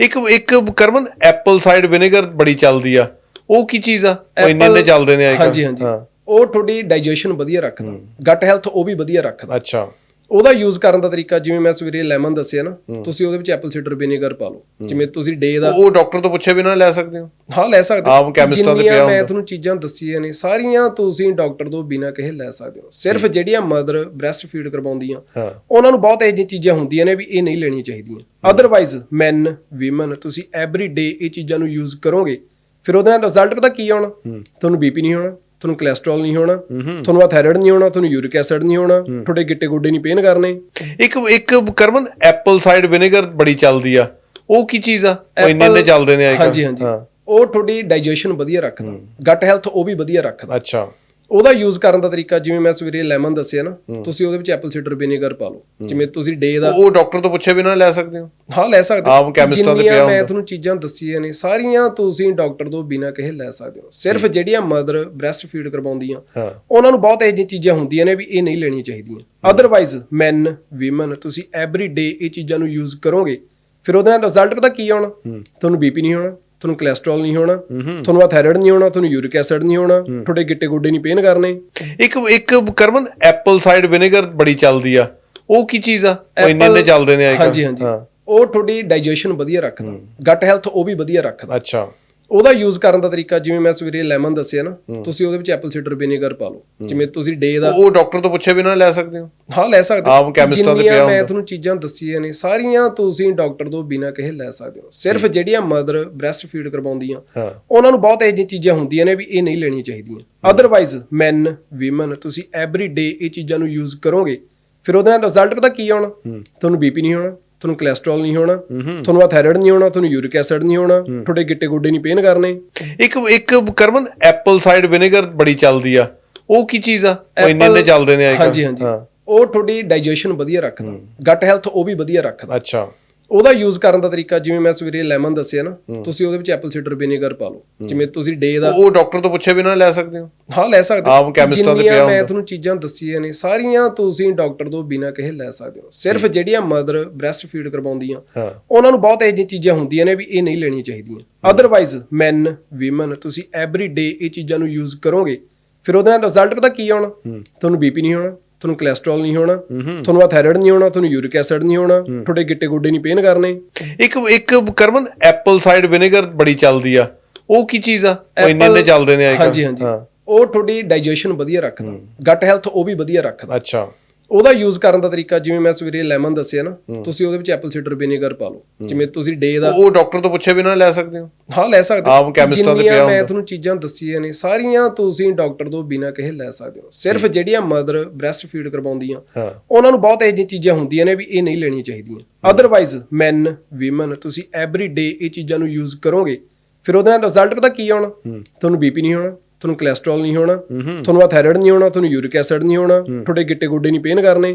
ਇੱਕ ਇੱਕ ਕਰਮਨ Apple side vinegar ਬੜੀ ਚੱਲਦੀ ਆ। ਉਹ ਕੀ ਚੀਜ਼ ਆ? ਉਹ ਇੰਨੇ ਇੰਨੇ ਚੱਲਦੇ ਨੇ ਅੱਜ ਹਾਂਜੀ ਹਾਂਜੀ। ਉਹ ਤੁਹਾਡੀ ਡਾਈਜੈਸ਼ਨ ਵਧੀਆ ਰੱਖਦਾ। ਗਟ ਹੈਲਥ ਉਹ ਵੀ ਵਧੀਆ ਰੱਖਦਾ। ਅੱਛਾ। ਉਹਦਾ ਯੂਜ਼ ਕਰਨ ਦਾ ਤਰੀਕਾ ਜਿਵੇਂ ਮੈਂ ਸਵੇਰੇ ਲੈਮਨ ਦੱਸਿਆ ਨਾ ਤੁਸੀਂ ਉਹਦੇ ਵਿੱਚ ਐਪਲ ਸਾਈਡਰ ਵਿਨੇਗਰ ਪਾ ਲਓ। ਜਿਵੇਂ ਤੁਸੀਂ ਡੇ ਦਾ ਉਹ ਡਾਕਟਰ ਤੋਂ ਪੁੱਛੇ ਬਿਨਾਂ ਲੈ ਸਕਦੇ ਹੋ? ਹਾਂ ਲੈ ਸਕਦੇ। ਆਮ ਦੇ ਜਿੰਨੀਆਂ ਪਿਆ ਮੈਂ। ਤੁਹਾਨੂੰ ਚੀਜ਼ਾਂ ਦੱਸੀਆਂ ਨੇ ਸਾਰੀਆਂ ਤੁਸੀਂ ਡਾਕਟਰ ਤੋਂ ਬਿਨਾਂ ਕਹੇ ਲੈ ਸਕਦੇ ਹੋ। ਸਿਰਫ ਜਿਹੜੀਆਂ ਮਦਰ ਬ੍ਰੈਸਟ ਫੀਡ ਕਰਵਾਉਂਦੀਆਂ ਉਹਨਾਂ ਨੂੰ ਬਹੁਤ ਇਹੋ ਜਿਹੀਆਂ ਚੀਜ਼ਾਂ ਹੁੰਦੀਆਂ ਨੇ ਵੀ ਇਹ ਨਹੀਂ ਲੈਣੀਆਂ ਚਾਹੀਦੀਆਂ। ਅਦਰਵਾਈਜ਼ ਮੈਨ ਵੀਮਨ ਤੁਸੀਂ ਐਵਰੀ ਡੇ ਇਹ ਚੀਜ਼ਾਂ ਨੂੰ ਯੂਜ਼ ਕਰੋਗੇ ਫਿਰ ਉਹਦੇ ਨਾਲ ਰਿਜ਼ਲਟ ਪਤਾ ਕੀ ਆਉਣਾ? ਤੁਹਾਨੂੰ ਬੀਪੀ ਨਹੀਂ ਹੋਣਾ। ਤੁਹਾਨੂੰ ਕੋਲੇਸਟ੍ਰੋਲ ਨਹੀਂ ਹੋਣਾ ਤੁਹਾਨੂੰ ਆ ਥਾਇਰਾਇਡ ਨਹੀਂ ਹੋਣਾ ਤੁਹਾਨੂੰ ਯੂਰਿਕ ਐਸਿਡ ਨਹੀਂ ਹੋਣਾ ਤੁਹਾਡੇ ਗਿੱਟੇ ਗੋਡੇ ਨਹੀਂ ਪੇਨ ਕਰਨੇ। ਇੱਕ ਇੱਕ ਕਰਮਨ ਐਪਲ ਸਾਈਡ ਵਿਨੇਗਰ ਬੜੀ ਚੱਲਦੀ ਆ। ਉਹ ਕੀ ਚੀਜ਼ ਆ? ਉਹ ਇੰਨੇ ਇੰਨੇ ਚੱਲਦੇ ਨੇ ਅੱਜ ਹਾਂਜੀ ਹਾਂਜੀ। ਉਹ ਤੁਹਾਡੀ ਡਾਈਜੈਸ਼ਨ ਵਧੀਆ ਰੱਖਦਾ। ਗਟ ਹੈਲਥ ਉਹ ਵੀ ਵਧੀਆ ਰੱਖਦਾ। ਅੱਛਾ। ਉਹਦਾ ਯੂਜ਼ ਕਰਨ ਦਾ ਤਰੀਕਾ ਜਿਵੇਂ ਮੈਂ ਸਵੇਰੇ ਲੈਮਨ ਦੱਸਿਆ ਨਾ ਤੁਸੀਂ ਉਹਦੇ ਵਿੱਚ ਐਪਲ ਸਾਈਡਰ ਵਿਨੇਗਰ ਪਾ ਲਓ। ਜਿਵੇਂ ਤੁਸੀਂ ਡੇ ਦਾ ਉਹ ਡਾਕਟਰ ਤੋਂ ਪੁੱਛੇ ਬਿਨਾਂ ਲੈ ਸਕਦੇ ਹੋ? ਹਾਂ ਲੈ ਸਕਦੇ। ਆਮ ਦੇ ਜਿੰਨੀਆਂ ਪਿਆ ਮੈਂ। ਤੁਹਾਨੂੰ ਚੀਜ਼ਾਂ ਦੱਸੀਆਂ ਨੇ ਸਾਰੀਆਂ ਤੁਸੀਂ ਡਾਕਟਰ ਤੋਂ ਬਿਨਾਂ ਕਹੇ ਲੈ ਸਕਦੇ ਹੋ। ਸਿਰਫ ਜਿਹੜੀਆਂ ਮਦਰ ਬ੍ਰੈਸਟ ਫੀਡ ਕਰਵਾਉਂਦੀਆਂ ਉਹਨਾਂ ਨੂੰ ਬਹੁਤ ਇਹੋ ਜਿਹੀਆਂ ਚੀਜ਼ਾਂ ਹੁੰਦੀਆਂ ਨੇ ਵੀ ਇਹ ਨਹੀਂ ਲੈਣੀਆਂ ਚਾਹੀਦੀਆਂ। ਅਦਰਵਾਈਜ਼ ਮੈਨ ਵੀਮਨ ਤੁਸੀਂ ਐਵਰੀ ਡੇ ਇਹ ਚੀਜ਼ਾਂ ਨੂੰ ਯੂਜ਼ ਕਰੋਗੇ ਫਿਰ ਉਹਦੇ ਨਾਲ ਰਿਜ਼ਲਟ ਪਤਾ ਕੀ ਆਉਣਾ? ਤੁਹਾਨੂੰ ਬੀਪੀ ਨਹੀਂ ਹੋਣਾ। ਤੁਹਾਨੂੰ ਕੋਲੇਸਟ੍ਰੋਲ ਨਹੀਂ ਹੋਣਾ ਤੁਹਾਨੂੰ ਆ ਥਾਇਰਾਇਡ ਨਹੀਂ ਹੋਣਾ ਤੁਹਾਨੂੰ ਯੂਰਿਕ ਐਸਿਡ ਨਹੀਂ ਹੋਣਾ ਤੁਹਾਡੇ ਗਿੱਟੇ ਗੋਡੇ ਨਹੀਂ ਪੇਨ ਕਰਨੇ। ਇੱਕ ਇੱਕ ਕਰਮਨ ਐਪਲ ਸਾਈਡ ਵਿਨੇਗਰ ਬੜੀ ਚੱਲਦੀ ਆ। ਉਹ ਕੀ ਚੀਜ਼ ਆ? ਉਹ ਇੰਨੇ ਇੰਨੇ ਚੱਲਦੇ ਨੇ ਅੱਜ ਹਾਂਜੀ ਹਾਂਜੀ। ਉਹ ਤੁਹਾਡੀ ਡਾਈਜੈਸ਼ਨ ਵਧੀਆ ਰੱਖਦਾ। ਗਟ ਹੈਲਥ ਉਹ ਵੀ ਵਧੀਆ ਰੱਖਦਾ। ਅੱਛਾ। ਉਹਦਾ ਯੂਜ਼ ਕਰਨ ਦਾ ਤਰੀਕਾ ਜਿਵੇਂ ਮੈਂ ਸਵੇਰੇ ਲੈਮਨ ਦੱਸਿਆ ਨਾ ਤੁਸੀਂ ਉਹਦੇ ਵਿੱਚ ਐਪਲ ਸਾਈਡਰ ਵਿਨੇਗਰ ਪਾ ਲਓ। ਜਿਵੇਂ ਤੁਸੀਂ ਡੇ ਦਾ ਉਹ ਡਾਕਟਰ ਤੋਂ ਪੁੱਛੇ ਬਿਨਾਂ ਲੈ ਸਕਦੇ ਹੋ? ਹਾਂ ਲੈ ਸਕਦੇ। ਆਮ ਦੇ ਜਿੰਨੀਆਂ ਪਿਆ ਮੈਂ। ਤੁਹਾਨੂੰ ਚੀਜ਼ਾਂ ਦੱਸੀਆਂ ਨੇ ਸਾਰੀਆਂ ਤੁਸੀਂ ਡਾਕਟਰ ਤੋਂ ਬਿਨਾਂ ਕਹੇ ਲੈ ਸਕਦੇ ਹੋ। ਸਿਰਫ ਜਿਹੜੀਆਂ ਮਦਰ ਬ੍ਰੈਸਟ ਫੀਡ ਕਰਵਾਉਂਦੀਆਂ ਉਹਨਾਂ ਨੂੰ ਬਹੁਤ ਇਹੋ ਜਿਹੀਆਂ ਚੀਜ਼ਾਂ ਹੁੰਦੀਆਂ ਨੇ ਵੀ ਇਹ ਨਹੀਂ ਲੈਣੀਆਂ ਚਾਹੀਦੀਆਂ। ਅਦਰਵਾਈਜ਼ ਮੈਨ ਵੀਮਨ ਤੁਸੀਂ ਐਵਰੀ ਡੇ ਇਹ ਚੀਜ਼ਾਂ ਨੂੰ ਯੂਜ਼ ਕਰੋਗੇ ਫਿਰ ਉਹਦੇ ਨਾਲ ਰਿਜ਼ਲਟ ਪਤਾ ਕੀ ਆਉਣਾ? ਤੁਹਾਨੂੰ ਬੀਪੀ ਨਹੀਂ ਹੋਣਾ। ਤੁਹਾਨੂੰ ਕੋਲੇਸਟ੍ਰੋਲ ਨਹੀਂ ਹੋਣਾ ਤੁਹਾਨੂੰ ਆ ਥਾਇਰਾਇਡ ਨਹੀਂ ਹੋਣਾ ਤੁਹਾਨੂੰ ਯੂਰਿਕ ਐਸਿਡ ਨਹੀਂ ਹੋਣਾ ਤੁਹਾਡੇ ਗਿੱਟੇ ਗੋਡੇ ਨਹੀਂ ਪੇਨ ਕਰਨੇ। ਇੱਕ ਇੱਕ ਕਰਮਨ ਐਪਲ ਸਾਈਡ ਵਿਨੇਗਰ ਬੜੀ ਚੱਲਦੀ ਆ। ਉਹ ਕੀ ਚੀਜ਼ ਆ? ਉਹ ਇੰਨੇ ਇੰਨੇ ਚੱਲਦੇ ਨੇ ਅੱਜ ਹਾਂਜੀ ਹਾਂਜੀ। ਉਹ ਤੁਹਾਡੀ ਡਾਈਜੈਸ਼ਨ ਵਧੀਆ ਰੱਖਦਾ। ਗਟ ਹੈਲਥ ਉਹ ਵੀ ਵਧੀਆ ਰੱਖਦਾ। ਅੱਛਾ। ਉਹਦਾ ਯੂਜ਼ ਕਰਨ ਦਾ ਤਰੀਕਾ ਜਿਵੇਂ ਮੈਂ ਸਵੇਰੇ ਲੈਮਨ ਦੱਸਿਆ ਨਾ ਤੁਸੀਂ ਉਹਦੇ ਵਿੱਚ ਐਪਲ ਸਾਈਡਰ ਵਿਨੇਗਰ ਪਾ ਲਓ। ਜਿਵੇਂ ਤੁਸੀਂ ਡੇ ਦਾ ਉਹ ਡਾਕਟਰ ਤੋਂ ਪੁੱਛੇ ਬਿਨਾਂ ਲੈ ਸਕਦੇ ਹੋ? ਹਾਂ ਲੈ ਸਕਦੇ। ਆਮ ਦੇ ਜਿੰਨੀਆਂ ਪਿਆ ਮੈਂ। ਤੁਹਾਨੂੰ ਚੀਜ਼ਾਂ ਦੱਸੀਆਂ ਨੇ ਸਾਰੀਆਂ ਤੁਸੀਂ ਡਾਕਟਰ ਤੋਂ ਬਿਨਾਂ ਕਹੇ ਲੈ ਸਕਦੇ ਹੋ। ਸਿਰਫ ਜਿਹੜੀਆਂ ਮਦਰ ਬ੍ਰੈਸਟ ਫੀਡ ਕਰਵਾਉਂਦੀਆਂ ਉਹਨਾਂ ਨੂੰ ਬਹੁਤ ਇਹੋ ਜਿਹੀਆਂ ਚੀਜ਼ਾਂ ਹੁੰਦੀਆਂ ਨੇ ਵੀ ਇਹ ਨਹੀਂ ਲੈਣੀਆਂ ਚਾਹੀਦੀਆਂ। ਅਦਰਵਾਈਜ਼ ਮੈਨ ਵੀਮਨ ਤੁਸੀਂ ਐਵਰੀ ਡੇ ਇਹ ਚੀਜ਼ਾਂ ਨੂੰ ਯੂਜ਼ ਕਰੋਗੇ ਫਿਰ ਉਹਦੇ ਨਾਲ ਰਿਜ਼ਲਟ ਪਤਾ ਕੀ ਆਉਣਾ? ਤੁਹਾਨੂੰ ਬੀਪੀ ਨਹੀਂ ਹੋਣਾ। ਤੁਹਾਨੂੰ ਕੋਲੇਸਟ੍ਰੋਲ ਨਹੀਂ ਹੋਣਾ ਤੁਹਾਨੂੰ ਆ ਥਾਇਰਾਇਡ ਨਹੀਂ ਹੋਣਾ ਤੁਹਾਨੂੰ ਯੂਰਿਕ ਐਸਿਡ ਨਹੀਂ ਹੋਣਾ ਤੁਹਾਡੇ ਗਿੱਟੇ ਗੋਡੇ ਨਹੀਂ ਪੇਨ ਕਰਨੇ। ਇੱਕ ਇੱਕ ਕਰਮਨ ਐਪਲ ਸਾਈਡ ਵਿਨੇਗਰ ਬੜੀ ਚੱਲਦੀ ਆ। ਉਹ ਕੀ ਚੀਜ਼ ਆ? ਉਹ ਇੰਨੇ ਇੰਨੇ ਚੱਲਦੇ ਨੇ ਅੱਜ ਹਾਂਜੀ ਹਾਂਜੀ। ਉਹ ਤੁਹਾਡੀ ਡਾਈਜੈਸ਼ਨ ਵਧੀਆ ਰੱਖਦਾ। ਗਟ ਹੈਲਥ ਉਹ ਵੀ ਵਧੀਆ ਰੱਖਦਾ। ਅੱਛਾ। ਉਹਦਾ ਯੂਜ਼ ਕਰਨ ਦਾ ਤਰੀਕਾ ਜਿਵੇਂ ਮੈਂ ਸਵੇਰੇ ਲੈਮਨ ਦੱਸਿਆ ਨਾ ਤੁਸੀਂ ਉਹਦੇ ਵਿੱਚ ਐਪਲ ਸਾਈਡਰ ਵਿਨੇਗਰ ਪਾ ਲਓ। ਜਿਵੇਂ ਤੁਸੀਂ ਡੇ ਦਾ ਉਹ ਡਾਕਟਰ ਤੋਂ ਪੁੱਛੇ ਬਿਨਾਂ ਲੈ ਸਕਦੇ ਹੋ? ਹਾਂ ਲੈ ਸਕਦੇ। ਆਮ ਦੇ ਜਿੰਨੀਆਂ ਪਿਆ ਮੈਂ। ਤੁਹਾਨੂੰ ਚੀਜ਼ਾਂ ਦੱਸੀਆਂ ਨੇ ਸਾਰੀਆਂ ਤੁਸੀਂ ਡਾਕਟਰ ਤੋਂ ਬਿਨਾਂ ਕਹੇ ਲੈ ਸਕਦੇ ਹੋ। ਸਿਰਫ ਜਿਹੜੀਆਂ ਮਦਰ ਬ੍ਰੈਸਟ ਫੀਡ ਕਰਵਾਉਂਦੀਆਂ ਉਹਨਾਂ ਨੂੰ ਬਹੁਤ ਇਹੋ ਜਿਹੀਆਂ ਚੀਜ਼ਾਂ ਹੁੰਦੀਆਂ ਨੇ ਵੀ ਇਹ ਨਹੀਂ ਲੈਣੀਆਂ ਚਾਹੀਦੀਆਂ। ਅਦਰਵਾਈਜ਼ ਮੈਨ ਵੀਮਨ ਤੁਸੀਂ ਐਵਰੀ ਡੇ ਇਹ ਚੀਜ਼ਾਂ ਨੂੰ ਯੂਜ਼ ਕਰੋਗੇ ਫਿਰ ਉਹਦੇ ਨਾਲ ਰਿਜ਼ਲਟ ਪਤਾ ਕੀ ਆਉਣਾ? ਤੁਹਾਨੂੰ ਬੀਪੀ ਨਹੀਂ ਹੋਣਾ। ਤੁਹਾਨੂੰ ਕੋਲੇਸਟ੍ਰੋਲ ਨਹੀਂ ਹੋਣਾ ਤੁਹਾਨੂੰ ਆ ਥਾਇਰਾਇਡ ਨਹੀਂ ਹੋਣਾ ਤੁਹਾਨੂੰ ਯੂਰਿਕ ਐਸਿਡ ਨਹੀਂ ਹੋਣਾ ਤੁਹਾਡੇ ਗਿੱਟੇ ਗੋਡੇ ਨਹੀਂ ਪੇਨ ਕਰਨੇ।